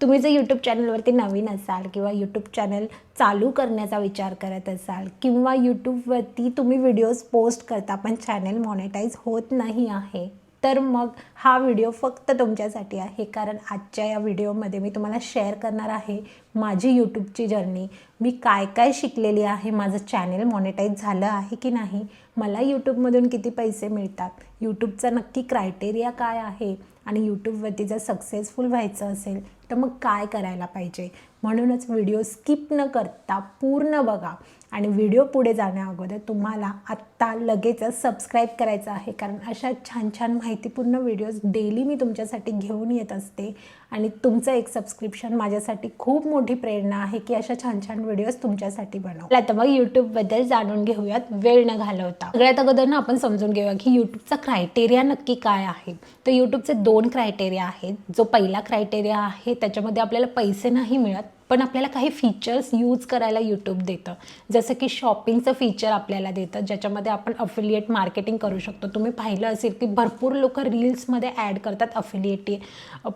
तुम्ही जर यूट्यूब चॅनलवरती नवीन असाल किंवा यूट्यूब चॅनल चालू करण्याचा विचार करत असाल किंवा यूट्यूबवरती तुम्ही व्हिडिओज पोस्ट करता पण चॅनल मॉनेटाईज होत नाही आहे तर मग हा व्हिडिओ फक्त तुमच्यासाठी आहे. कारण आजच्या या व्हिडिओमध्ये मी तुम्हाला शेअर करणार आहे माझी यूट्यूबची जर्नी मी काय काय शिकलेली आहे माझं चॅनेल मॉनेटाईज झालं आहे की नाही मला यूट्यूबमधून किती पैसे मिळतात यूट्यूबचा नक्की क्रायटेरिया काय आहे आणि यूट्यूबवरती जर सक्सेसफुल व्हायचं असेल तर मग काय करायला पाहिजे? म्हणूनच व्हिडिओ स्किप न करता पूर्ण बघा. आणि व्हिडिओ पुढे जाण्या अगोदर तुम्हाला आत्ता लगेचच सबस्क्राईब करायचं आहे. कारण अशा छान छान माहितीपूर्ण व्हिडिओज डेली मी तुमच्यासाठी घेऊन येत असते. आणि तुमचं एक सबस्क्रिप्शन माझ्यासाठी खूप मोठी प्रेरणा आहे की अशा छान छान व्हिडिओज तुमच्यासाठी बनव. आता मग यूट्यूबबद्दल जाणून घेऊयात. वेळ न घालवता. सगळ्यात अगोदर ना आपण समजून घेऊया की यूट्यूबचा क्रायटेरिया नक्की काय आहे. तर यूट्यूबचे दोन क्रायटेरिया आहेत. जो पहिला क्रायटेरिया आहे त्याच्यामध्ये आपल्याला पैसे नाही मिळत. पण आपल्याला काही फीचर्स यूज करायला यूट्यूब देतं. जसं की शॉपिंगचं फीचर आपल्याला देतं ज्याच्यामध्ये आपण अफिलिएट मार्केटिंग करू शकतो. तुम्ही पाहिलं असेल की भरपूर लोक रील्समध्ये ॲड करतात अफिलिएटी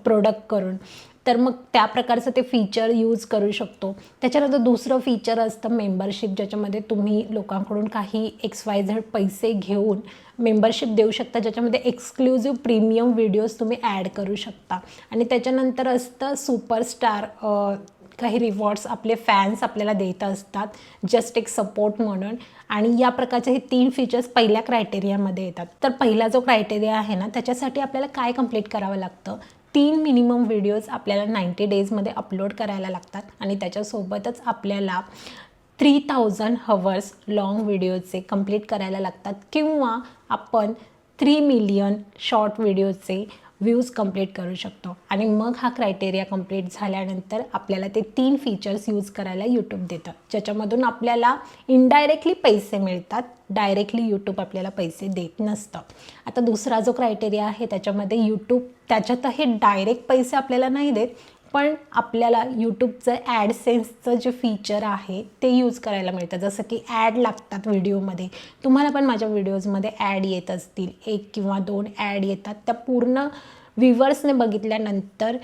प्रोडक्ट करून. तर मग त्या प्रकारचं ते फीचर यूज करू शकतो. त्याच्यानंतर दुसरं फीचर असतं मेंबरशिप ज्याच्यामध्ये तुम्ही लोकांकडून काही एक्स वाय झेड पैसे घेऊन मेंबरशिप देऊ शकता. ज्याच्यामध्ये एक्सक्लुझिव्ह प्रीमियम व्हिडिओज तुम्ही ॲड करू शकता. आणि त्याच्यानंतर असतं सुपरस्टार काही रिवॉर्ड्स आपले फॅन्स आपल्याला देत असतात. जस्ट एक सपोर्ट म्हणून. आणि या प्रकारचे हे तीन फीचर्स पहिल्या क्रायटेरियामध्ये येतात. तर पहिला जो क्रायटेरिया आहे ना त्याच्यासाठी आपल्याला काय कंप्लीट करावं लागतं? तीन मिनिमम व्हिडिओज आपल्याला नाईंटी डेजमध्ये अपलोड करायला लागतात. आणि त्याच्यासोबतच आपल्याला थ्री थाउजंड हवर्स लाँग व्हिडिओचे कंप्लीट करायला लागतात. किंवा आपण थ्री मिलियन शॉर्ट व्हिडिओचे व्ह्यूज कंप्लीट करू शकतो. आणि मग हा क्रायटेरिया कंप्लीट झाल्यानंतर आपल्याला ते तीन फीचर्स यूज करायला यूट्यूब देतं. ज्याच्यामधून आपल्याला इनडायरेक्टली पैसे मिळतात. डायरेक्टली यूट्यूब आपल्याला पैसे देत नसतं. आता दुसरा जो क्रायटेरिया आहे त्याच्यामध्ये यूट्यूब त्याच्यातही डायरेक्ट पैसे आपल्याला नाही देत. पण आपल्याला यूट्यूबचं ॲडसेन्सचं जे फीचर आहे ते यूज करायला मिळतं. जसं की ॲड लागतात व्हिडिओमध्ये तुम्हाला पण माझ्या व्हिडिओजमध्ये ॲड येत असतील. एक किंवा दोन ॲड येतात. त्या पूर्ण व्ह्युअर्सने बघितल्यानंतर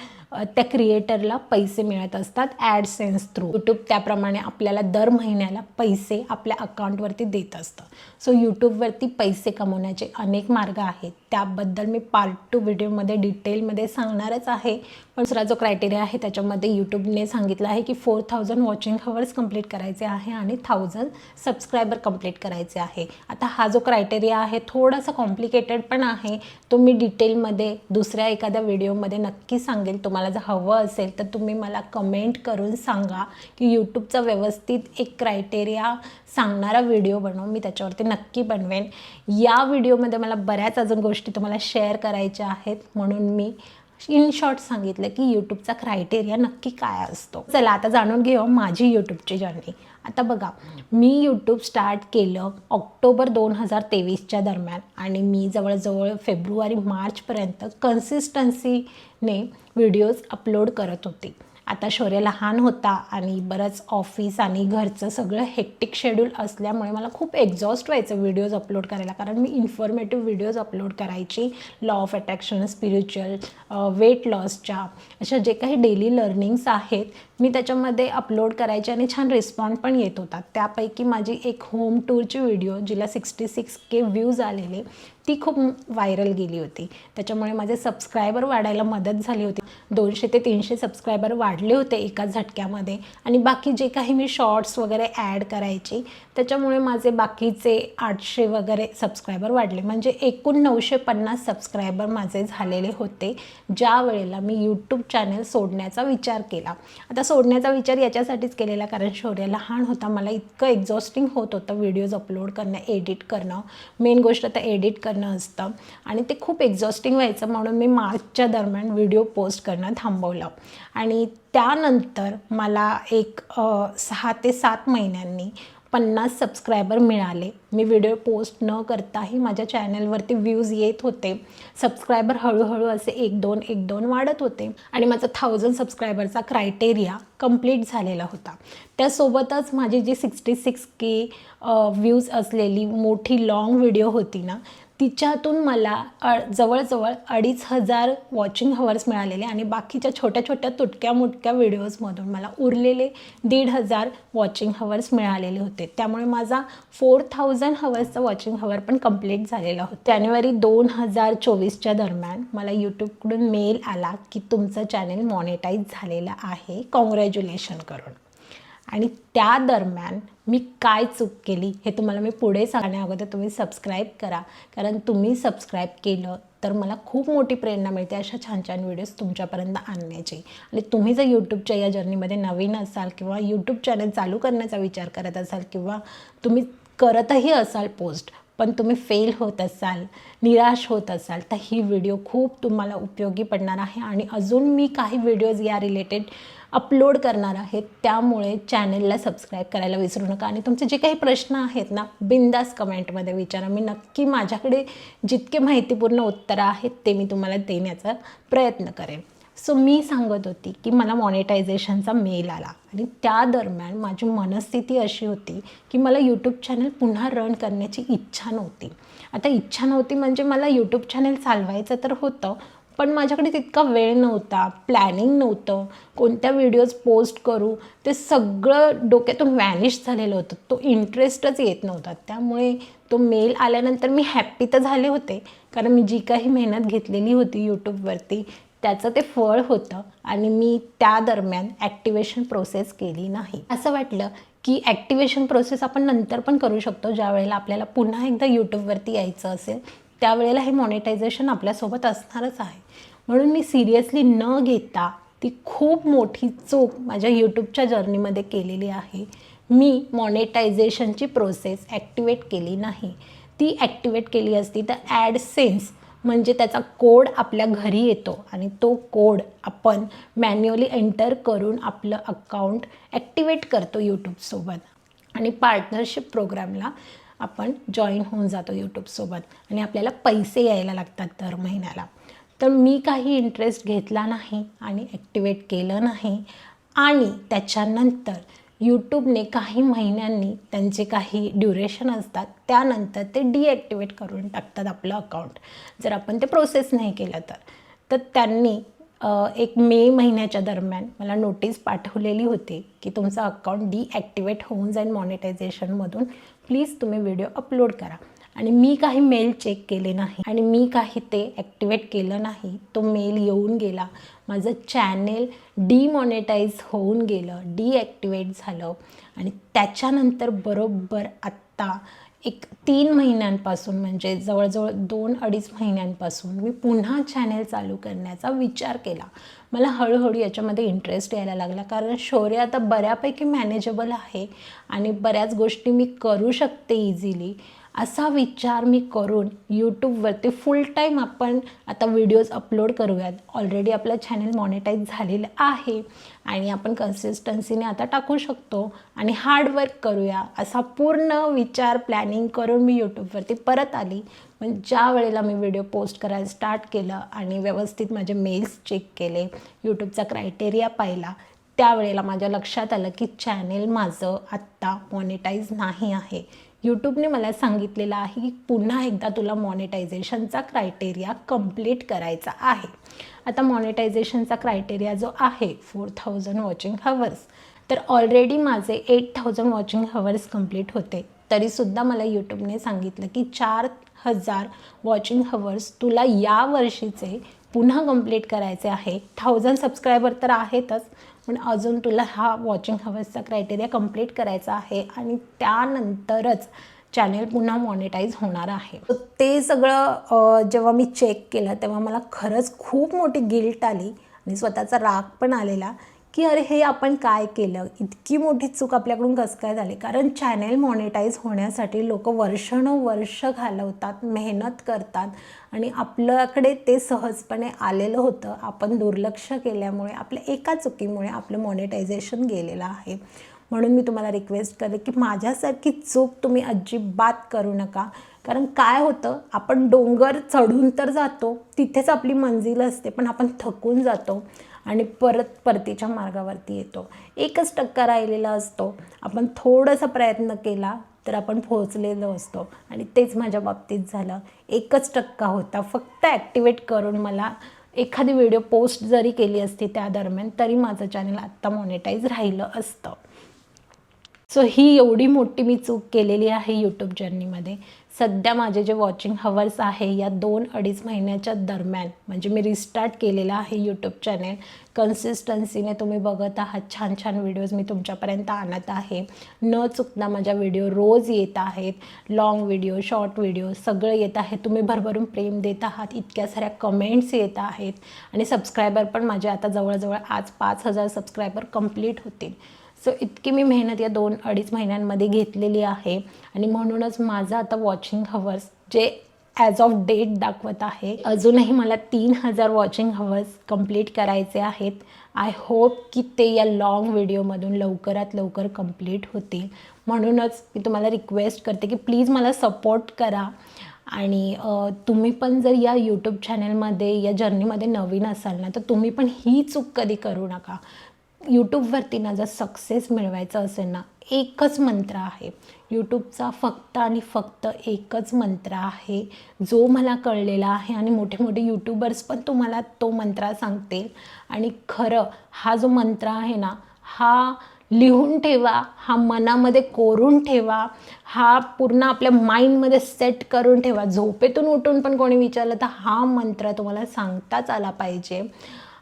त्या क्रिएटरला पैसे मिळत असतात ॲडसेन्स थ्रू यूट्यूब त्याप्रमाणे आपल्याला दर महिन्याला पैसे आपल्या अकाउंटवरती देत असतं. सो यूट्यूबवरती पैसे कमवण्याचे अनेक मार्ग आहेत. त्याबद्दल मी पार्ट टू व्हिडिओमध्ये डिटेलमध्ये सांगणारच आहे. पण दुसरा जो क्रायटेरिया आहे त्याच्यामध्ये यूट्यूबने सांगितलं आहे की four thousand watching hours complete करायचे आहे आणि थाउजंड सबस्क्रायबर कंप्लीट करायचे आहे. आता हा जो क्रायटेरिया आहे थोडासा कॉम्प्लिकेटेड पण आहे. तो मी डिटेलमध्ये दुसऱ्या दुसऱ्या एखाद्या व्हिडिओमध्ये नक्की सांगेल तुम्हाला जर हवं असेल तर तुम्ही मला कमेंट करून सांगा की यूट्यूबचा व्यवस्थित एक क्रायटेरिया सांगणारा व्हिडिओ बनव मी त्याच्यावरती नक्की बनवेन. या व्हिडिओमध्ये मला बऱ्याच अजून गोष्टी तुम्हाला शेअर करायच्या आहेत म्हणून मी इन शॉर्ट सांगितलं की यूट्यूबचा क्रायटेरिया नक्की काय असतो. चला आता जाणून घेऊ माझी यूट्यूबची जर्नी आता बघा मी यूट्यूब स्टार्ट केलं ऑक्टोबर दोन हजार तेवीसच्या दरम्यान आणि मी जवळजवळ फेब्रुवारी मार्चपर्यंत कन्सिस्टन्सीने व्हिडिओज अपलोड करत होते. आता शौर्य लहान होता आणि बरंच ऑफिस आणि घरचं सगळं हेक्टिक शेड्यूल असल्यामुळे मला खूप एक्झॉस्ट व्हायचं व्हिडिओज अपलोड करायला. कारण मी इन्फॉर्मेटिव्ह व्हिडिओज अपलोड करायची. Law of attraction spiritual weight लॉसच्या अशा जे काही डेली लर्निंग्स आहेत मी त्याच्यामध्ये अपलोड करायचे आणि छान रिस्पॉन्ड पण येत होता त्यापैकी माझी एक होम टूरची व्हिडिओ जिला सिक्स्टी सिक्स के व्ह्यूज आलेले ती खूप व्हायरल गेली होती. त्याच्यामुळे माझे सबस्क्रायबर वाढायला मदत झाली होती. दोनशे ते तीनशे सबस्क्रायबर वाढले होते एका झटक्यामध्ये. आणि बाकी जे काही मी शॉर्ट्स वगैरे ॲड करायची त्याच्यामुळे माझे बाकीचे आठशे वगैरे सबस्क्रायबर वाढले. म्हणजे एकूण नऊशे पन्नास सबस्क्रायबर माझे झालेले होते. ज्या वेळेला मी यूट्यूब चॅनल सोडण्याचा विचार केला. आता सोडण्याचा विचार याच्यासाठीच केलेला कारण शौर्य लहान होता. मला इतकं एक्झॉस्टिंग होत होतं व्हिडिओज अपलोड करणं एडिट करणं. मेन गोष्ट तर एडिट करणं असतं. आणि ते खूप एक्झॉस्टिंग व्हायचं. म्हणून मी मार्चच्या दरम्यान व्हिडिओ पोस्ट करणं थांबवलं. आणि त्यानंतर मला एक सहा ते सात महिन्यांनी पन्नास सबस्क्रायबर मिळाले. मी व्हिडिओ पोस्ट न करताही माझ्या चॅनलवरती व्ह्यूज येत होते. सबस्क्रायबर हळूहळू असे एक दोन एक दोन वाढत होते. आणि माझा थाउजंड सबस्क्रायबरचा क्रायटेरिया कंप्लीट झालेला होता. त्यासोबतच माझी जी सिक्स्टी सिक्स के व्ह्यूज असलेली मोठी लाँग व्हिडिओ होती ना तिच्यातून मला अ जवळजवळ अडीच हजार वॉचिंग हवर्स मिळालेले आणि बाकीच्या छोट्या छोट्या तुटक्या मुटक्या व्हिडिओजमधून मला उरलेले दीड हजार वॉचिंग हवर्स मिळालेले होते. त्यामुळे माझा फोर थाउजंड हवर्सचा वॉचिंग हवर पण कंप्लीट झालेला होता. जानेवारी दोन हजार चोवीसच्या दरम्यान मला यूट्यूबकडून मेल आला की तुमचं चॅनेल मॉनेटाईज झालेलं आहे. कॉंग्रॅच्युलेशन करून. आणि त्या दरम्यान मी काय चूक केली हे तुम्हाला मी पुढे सांगण्या अगोदर तुम्ही सबस्क्राईब करा. कारण तुम्ही सबस्क्राईब केलं तर मला खूप मोठी प्रेरणा मिळते अशा छान छान व्हिडिओज तुमच्यापर्यंत आणण्याची. आणि तुम्ही जर यूट्यूबच्या या जर्नीमध्ये नवीन असाल किंवा यूट्यूब चॅनल चालू करण्याचा विचार करत असाल किंवा तुम्ही करतही असाल पोस्ट पण तुम्ही फेल होत असाल निराश होत असाल तर ही व्हिडिओ खूप तुम्हाला उपयोगी पडणार आहे. आणि अजून मी काही व्हिडिओज या रिलेटेड अपलोड करणार आहेत त्यामुळे चॅनलला सबस्क्राईब करायला विसरू नका. आणि तुमचे जे काही प्रश्न आहेत ना बिंदास कमेंटमध्ये विचारा. मी नक्की माझ्याकडे जितके माहितीपूर्ण उत्तरं आहेत ते मी तुम्हाला देण्याचा प्रयत्न करेन. सो मी सांगत होती की मला मॉनिटायझेशनचा मेल आला. आणि त्या दरम्यान माझी मनस्थिती अशी होती की मला यूट्यूब चॅनल पुन्हा रन करण्याची इच्छा नव्हती. आता इच्छा नव्हती म्हणजे मला यूट्यूब चॅनल चालवायचं तर होतं पण माझ्याकडे तितका वेळ नव्हता प्लॅनिंग नव्हतं. कोणत्या व्हिडिओज पोस्ट करू ते सगळं डोक्यातून व्हॅनिश झालेलं होतं. तो इंटरेस्टच येत नव्हता. त्यामुळे तो मेल आल्यानंतर मी हॅप्पी तर झाले होते. कारण मी जी काही मेहनत घेतलेली होती यूट्यूबवरती त्याचं ते फळ होतं आणि मी त्या दरम्यान ॲक्टिवेशन प्रोसेस केली नाही. असं वाटलं की ॲक्टिवेशन प्रोसेस आपण नंतर पण करू शकतो ज्या वेळेला आपल्याला पुन्हा एकदा यूट्यूबवरती यायचं असेल. त्यावेळेला हे मॉनिटायझेशन आपल्यासोबत असणारच आहे. म्हणून मी सिरियसली न घेता ती खूप मोठी चूक माझ्या यूट्यूबच्या जर्नीमध्ये केलेली आहे. मी मॉनिटायझेशनची प्रोसेस ॲक्टिवेट केली नाही. ती ॲक्टिवेट केली असती तर ॲड सेन्स म्हणजे त्याचा कोड आपल्या घरी येतो आणि तो कोड आपण मॅन्युअली एंटर करून आपलं अकाउंट ॲक्टिवेट करतो यूट्यूबसोबत आणि पार्टनरशिप प्रोग्रामला आपण जॉईन होऊन जातो यूट्यूबसोबत आणि आपल्याला पैसे यायला लागतात दर महिन्याला. तर मी काही इंटरेस्ट घेतला नाही आणि ॲक्टिवेट केलं नाही. आणि त्याच्यानंतर यूट्यूबने काही महिन्यांनी त्यांचे काही ड्युरेशन असतात त्यानंतर ते डिॲक्टिवेट करून टाकतात आपलं अकाउंट जर आपण ते प्रोसेस नाही केलं तर. तर त्यांनी एक मे महिन्याच्या दरम्यान मला नोटीस पाठवलेली होती की तुमचं अकाउंट डीॲक्टिवेट होऊन जाईल मॉनिटायझेशनमधून प्लीज तुम्ही व्हिडिओ अपलोड करा. आणि मी काही मेल चेक केले नाही आणि मी काही ते ॲक्टिवेट केलं नाही. तो मेल येऊन गेला. माझं चॅनेल डिमॉनिटाईज होऊन गेलं डीॲक्टिवेट झालं. आणि त्याच्यानंतर बरोबर आत्ता एक तीन महिन्यांपासून म्हणजे जवळजवळ दोन अडीच महिन्यांपासून मी पुन्हा चॅनेल चालू करण्याचा विचार केला. मला हळूहळू याच्यामध्ये इंटरेस्ट यायला लागला कारण शौर्य आता बऱ्यापैकी मॅनेजेबल आहे आणि बऱ्याच गोष्टी मी करू शकते इझिली असा विचार मी करून यूट्यूबवरती फुल टाईम आपण आता व्हिडिओज अपलोड करूयात. ऑलरेडी आपलं चॅनल मॉनिटाईज झालेलं आहे आणि आपण कन्सिस्टन्सीने आता टाकू शकतो आणि हार्डवर्क करूया असा पूर्ण विचार प्लॅनिंग करून मी यूट्यूबवरती परत आली. पण ज्या वेळेला मी व्हिडिओ पोस्ट करायला स्टार्ट केलं आणि व्यवस्थित माझे मेल्स चेक केले यूट्यूबचा क्रायटेरिया पाहिला त्यावेळेला माझ्या लक्षात आलं की चॅनेल माझं आत्ता मॉनिटाईज नाही आहे. यूट्यूबने मला सांगितलेलं आहे की पुन्हा एकदा तुला मॉनिटायझेशनचा क्रायटेरिया कंप्लीट करायचा आहे. आता मॉनिटायझेशनचा क्रायटेरिया जो आहे फोर थाउजंड वॉचिंग हवर्स तर ऑलरेडी माझे eight thousand watching hours complete होते. तरीसुद्धा मला यूट्यूबने सांगितलं की चार हजार वॉचिंग हवर्स तुला या वर्षीचे पुन्हा कंप्लीट करायचे आहे. थाउजंड सबस्क्रायबर तर आहेतच पण अजून तुला हा वॉचिंग हवर्सचा क्रायटेरिया कंप्लीट करायचा आहे आणि त्यानंतरच चॅनेल पुन्हा मॉनिटाईज होणार आहे. ते सगळं जेव्हा मी चेक केलं तेव्हा मला खरंच खूप मोठी गिल्ट आली आणि स्वतःचा राग पण आलेला की अरे हे आपण काय केलं? इतकी मोठी चूक आपल्याकडून कसं काय झाली? कारण चॅनेल मॉनिटाईज होण्यासाठी लोक वर्षानुवर्ष घालवतात मेहनत करतात आणि आपल्याकडे ते सहजपणे आलेलं होतं. आपण दुर्लक्ष केल्यामुळे आपल्या एका चुकीमुळे आपलं मॉनिटायझेशन गेलेलं आहे. म्हणून मी तुम्हाला रिक्वेस्ट करेन की माझ्यासारखी चूक तुम्ही अजिबात करू नका. कारण काय होतं? आपण डोंगर चढून तर जातो तिथेच आपली मंजिल असते पण आपण थकून जातो. आणि परत परतीच्या मार्गावरती येतो. एकच टक्का राहिलेला असतो. आपण थोडासा प्रयत्न केला तर आपण पोहोचलेलो असतो. आणि तेच माझ्या बाबतीत झालं. एकच टक्का होता. फक्त ॲक्टिवेट करून मला एखादी व्हिडिओ पोस्ट जरी केली असती त्या दरम्यान तरी माझं चॅनल आत्ता मॉनिटाईज राहिलं असतं. सो ही एवढी मोठी मी चूक केलेली आहे यूट्यूब जर्नीमध्ये सध्या माझे जे वॉचिंग हवर्स आहे या दोन अडीच महिन्याच्या दरम्यान म्हणजे मी रिस्टार्ट केलेला आहे यूट्यूब चॅनेल कन्सिस्टन्सीने तुम्ही बघत आहात छान छान व्हिडिओज मी तुमच्यापर्यंत आणत आहे. न चुकता माझ्या व्हिडिओ रोज येत आहेत. लाँग व्हिडिओ शॉर्ट व्हिडिओ सगळं येत आहे. तुम्ही भरभरून प्रेम देत आहात इतक्या साऱ्या कमेंट्स येत आहेत. आणि सबस्क्रायबर पण माझे आता जवळजवळ आज पाच हजार सबस्क्रायबर कंप्लीट होतील. सो इतकी मी मेहनत या दोन अडीच महिन्यांमध्ये घेतलेली आहे. आणि म्हणूनच माझं आता वॉचिंग हवर्स जे ॲज ऑफ डेट दाखवत आहे अजूनही मला तीन हजार वॉचिंग हवर्स कंप्लीट करायचे आहेत. आय होप की ते या लाँग व्हिडिओमधून लवकरात लवकर कंप्लीट होतील. म्हणूनच मी तुम्हाला रिक्वेस्ट करते की प्लीज मला सपोर्ट करा. आणि तुम्ही पण जर या यूट्यूब चॅनलमध्ये या जर्नीमध्ये नवीन असाल ना तर तुम्ही पण ही चूक कधी करू नका. यूट्यूबवरती ना जर सक्सेस मिळवायचं असेल ना एकच मंत्र आहे. यूट्यूबचा फक्त आणि फक्त एकच मंत्र आहे. जो मला कळलेला आहे आणि मोठे मोठे यूट्यूबर्स पण तुम्हाला तो मंत्र सांगतील. आणि खरं हा जो मंत्र आहे ना हा लिहून ठेवा हा मनामध्ये कोरून ठेवा हा पूर्ण आपल्या माइंडमध्ये सेट करून ठेवा. झोपेतून उठून पण कोणी विचारलं तर हा मंत्र तुम्हाला सांगताच आला पाहिजे.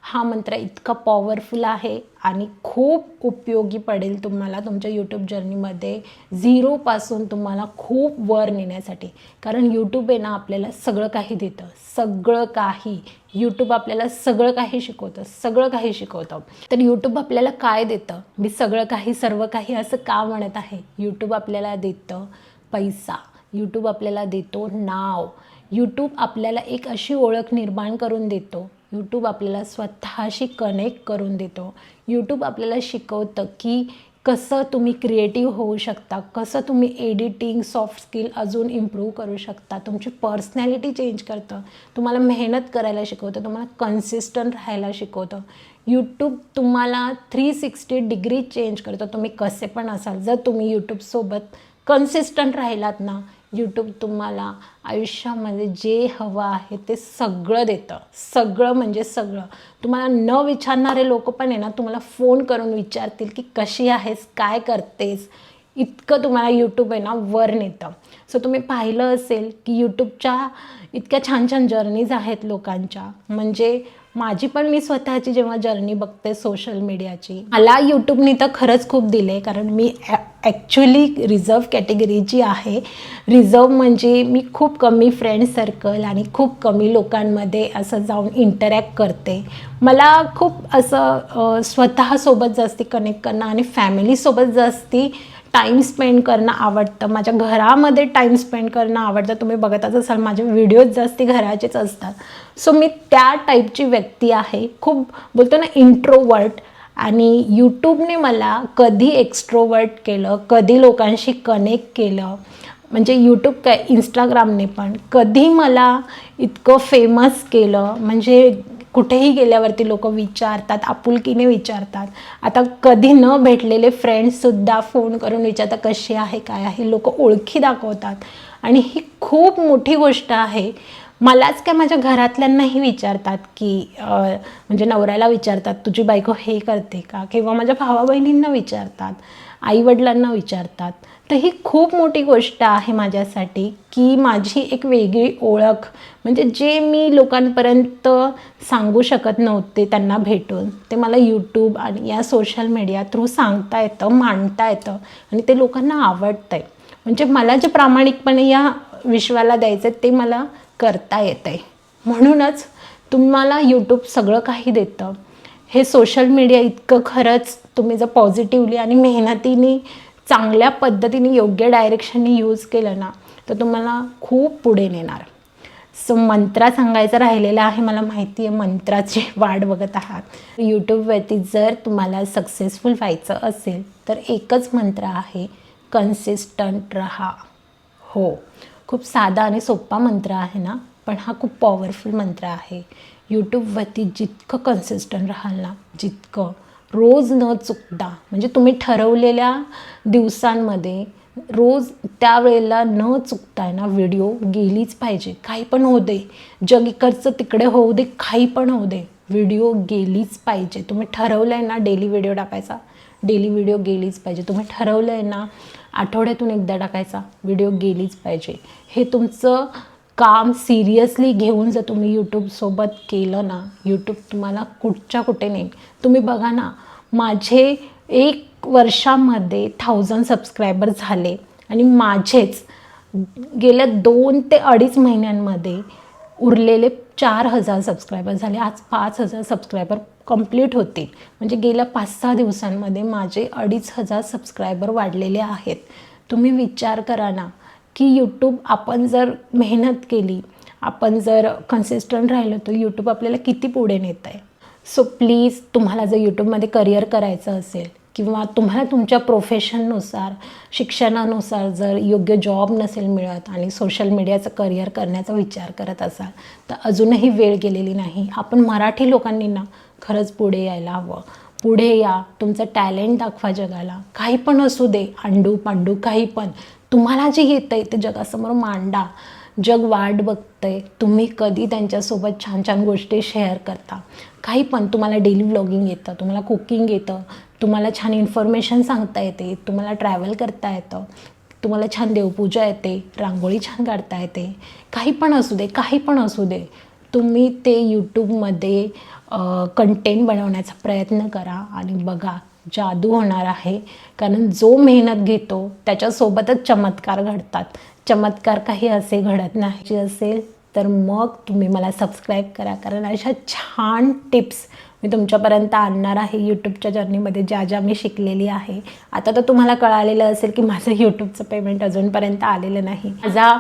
हा मंत्र इतका पॉवरफुल आहे आणि खूप उपयोगी पडेल तुम्हाला तुमच्या यूट्यूब जर्नीमध्ये झिरोपासून तुम्हाला खूप वर नेण्यासाठी. कारण यूट्यूब आहे ना आपल्याला सगळं काही देतं. सगळं काही. यूट्यूब आपल्याला सगळं काही शिकवतं. सगळं काही शिकवतं. तर यूट्यूब आपल्याला काय देतं? मी सगळं काही सर्व काही असं का म्हणत आहे? यूट्यूब आपल्याला देतं पैसा. यूट्यूब आपल्याला देतो नाव. यूट्यूब आपल्याला एक अशी ओळख निर्माण करून देतो यूट्यूब आपल्याला स्वतःशी कनेक्ट करून देतो. यूट्यूब आपल्याला शिकवतं की कसं तुम्ही क्रिएटिव्ह होऊ शकता कसं तुम्ही एडिटिंग सॉफ्ट स्किल अजून इम्प्रूव्ह करू शकता तुमची पर्सनॅलिटी चेंज करतं. तुम्हाला मेहनत करायला शिकवतं तुम्हाला कन्सिस्टंट राहायला शिकवतं. यूट्यूब तुम्हाला थ्री सिक्स्टी डिग्री चेंज करतं. तुम्ही कसे पण असाल जर तुम्ही यूट्यूबसोबत कन्सिस्टंट राहिलात ना यूट्यूब तुम्हाला आयुष्यामध्ये जे हवं आहे ते सगळं देतं. सगळं म्हणजे सगळं. तुम्हाला न विचारणारे लोक पण आहे ना तुम्हाला फोन करून विचारतील की कशी आहेस काय करतेस? इतकं तुम्हाला यूट्यूब आहे ना वर नेतं. सो तुम्ही पाहिलं असेल की यूट्यूबच्या इतक्या छान छान जर्नीज आहेत लोकांच्या. म्हणजे माझी पण मी स्वतःची जेव्हा जर्नी बघते सोशल मीडियाची मला यूट्यूबनी तर खरंच खूप दिले कारण मी ॲक्च्युली रिझर्व कॅटेगरीची आहे रिझर्व म्हणजे मी खूप कमी फ्रेंड सर्कल आणि खूप कमी लोकांमध्ये असं जाऊन इंटरॅक्ट करते. मला खूप असं स्वतःसोबत जास्ती कनेक्ट करणं आणि फॅमिलीसोबत जास्ती टाईम स्पेंड करणं आवडतं. माझ्या घरामध्ये टाईम स्पेंड करणं आवडतं. तुम्ही बघतच असाल माझे व्हिडिओज जास्ती घराचेच असतात. सो मी त्या टाईपची व्यक्ती आहे. खूप बोलतो ना इंट्रोवर्ट आणि यूट्यूबने मला कधी एक्स्ट्रोवर्ट केलं कधी लोकांशी कनेक्ट केलं म्हणजे यूट्यूब काय इंस्टाग्रामने पण कधी मला इतकं फेमस केलं म्हणजे कुठेही गेल्यावरती लोक विचारतात आपुलकीने विचारतात. आता कधी न भेटलेले फ्रेंड्ससुद्धा फोन करून विचारतात कशी आहे काय आहे? लोक ओळखी दाखवतात. आणि ही खूप मोठी गोष्ट आहे. मलाच काय माझ्या घरातल्यांनाही विचारतात की म्हणजे नवऱ्याला विचारतात तुझी बायको हे करते का? किंवा माझ्या भावा बहिणींना विचारतात आईवडिलांना विचारतात. तर ही खूप मोठी गोष्ट आहे माझ्यासाठी की माझी एक वेगळी ओळख म्हणजे जे मी लोकांपर्यंत सांगू शकत नव्हते त्यांना भेटून ते मला यूट्यूब आणि या सोशल मीडिया थ्रू सांगता येतं मांडता येतं आणि ते लोकांना आवडतं आहे म्हणजे मला जे प्रामाणिकपणे या विश्वाला द्यायचं आहे ते मला करता येतं आहे म्हणूनच तुम्हाला यूट्यूब सगळं काही देतं. हे सोशल मीडिया इतकं खरंच तुम्ही जर पॉझिटिव्हली आणि मेहनतीने चांगल्या पद्धतीने योग्य डायरेक्शनने यूज केलं ना तर तुम्हाला खूप पुढे नेणार. सो मंत्रा सांगायचा राहिलेला आहे मला माहिती आहे मंत्राची वाढ बघत आहात. यूट्यूबवरती जर तुम्हाला सक्सेसफुल व्हायचं असेल तर एकच मंत्र आहे कन्सिस्टंट रहा. हो. खूप साधा आणि सोपा मंत्र आहे ना पण हा खूप पॉवरफुल मंत्र आहे. यूट्यूबवरती जितकं कन्सिस्टंट राहाल ना जितकं रोज न चुकता म्हणजे तुम्ही ठरवलेल्या दिवसांमध्ये रोज त्यावेळेला न चुकताय ना व्हिडिओ गेलीच पाहिजे. काही पण होऊ दे. जग इकडचं तिकडे होऊ दे काही पण होऊ दे. व्हिडिओ गेलीच पाहिजे. तुम्ही ठरवलं आहे ना डेली व्हिडिओ टाकायचा? डेली व्हिडिओ गेलीच पाहिजे. तुम्ही ठरवलं आहे ना आठवड्यातून एकदा टाकायचा? व्हिडिओ गेलीच पाहिजे. हे तुमचं काम सिरियसली घेऊन जर तुम्ही यूट्यूबसोबत केलं ना यूट्यूब तुम्हाला कुठच्या कुठे नाही. तुम्ही बघा ना माझे एक वर्षामध्ये थाउजंड सबस्क्रायबर झाले आणि माझेच गेल्या दोन ते अडीच महिन्यांमध्ये उरलेले चार हजार सबस्क्रायबर झाले. आज पाच हजार सबस्क्रायबर कंप्लीट होतील म्हणजे गेल्या पाच सहा दिवसांमध्ये माझे अडीच हजार सबस्क्रायबर वाढलेले आहेत. तुम्ही विचार करा ना की यूट्यूब आपण जर मेहनत केली आपण जर कन्सिस्टंट राहिलो तर यूट्यूब आपल्याला किती पुढे नेत आहे? सो प्लीज तुम्हाला जर यूट्यूबमध्ये करिअर करायचं असेल किंवा तुम्हाला तुमच्या प्रोफेशननुसार शिक्षणानुसार जर योग्य जॉब नसेल मिळत आणि सोशल मीडियाचं करिअर करण्याचा विचार करत असाल तर अजूनही वेळ गेलेली नाही. आपण मराठी लोकांनी ना खरंच पुढे यायला हवं. पुढे या तुमचं टॅलेंट दाखवा जगाला. काही पण असू दे अंडू पांडू काही पण. तुम्हाला जे येतं आहे ते जगासमोर मांडा. जग वाट बघतंय. तुम्ही कधी त्यांच्यासोबत छान छान गोष्टी शेअर करता. काही पण तुम्हाला डेली व्लॉगिंग येतं तुम्हाला कुकिंग येतं तुम्हाला छान इन्फॉर्मेशन सांगता येते तुम्हाला ट्रॅव्हल करता येतं तुम्हाला छान देवपूजा येते रांगोळी छान काढता येते. काही पण असू दे काही पण असू दे. तुम्ही ते यूट्यूबमध्ये कंटेंट बनवण्याचा प्रयत्न करा आणि बघा जादू होणार आहे. कारण जो मेहनत घेतो त्याच्यासोबतच चमत्कार घडतात. चमत्कार काही असे घडत नाही. जे असेल तर मग तुम्ही मला सबस्क्राईब करा. कारण अशा छान टिप्स मी तुमच्यापर्यंत आणणार आहे. यूट्यूबच्या जर्नीमध्ये ज्या ज्या मी शिकलेली आहे. आता तर तुम्हाला कळालेलं असेल की माझं यूट्यूबचं पेमेंट अजूनपर्यंत आलेलं नाही. माझा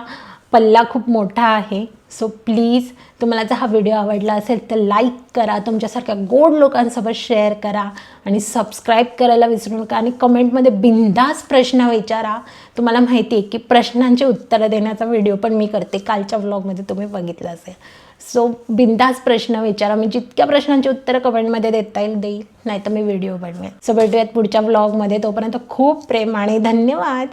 पल्ला खूप मोठा आहे. सो प्लीज तुम्हाला जर हा व्हिडिओ आवडला असेल तर लाईक करा. तुमच्यासारख्या गोड लोकांसोबत शेअर करा आणि सबस्क्राईब करायला विसरू नका आणि कमेंटमध्ये बिंदास प्रश्न विचारा. तुम्हाला माहिती आहे की प्रश्नांची उत्तरं देण्याचा व्हिडिओ पण मी करते. कालच्या व्लॉगमध्ये तुम्ही बघितलं असेल. सो बिंदास प्रश्न विचारा. मी जितक्या प्रश्नांची उत्तरं कमेंटमध्ये देता येईल देईल. नाही तर मी व्हिडिओ बनवेन. सो भेटूयात पुढच्या व्लॉगमध्ये तोपर्यंत खूप प्रेम आणि धन्यवाद.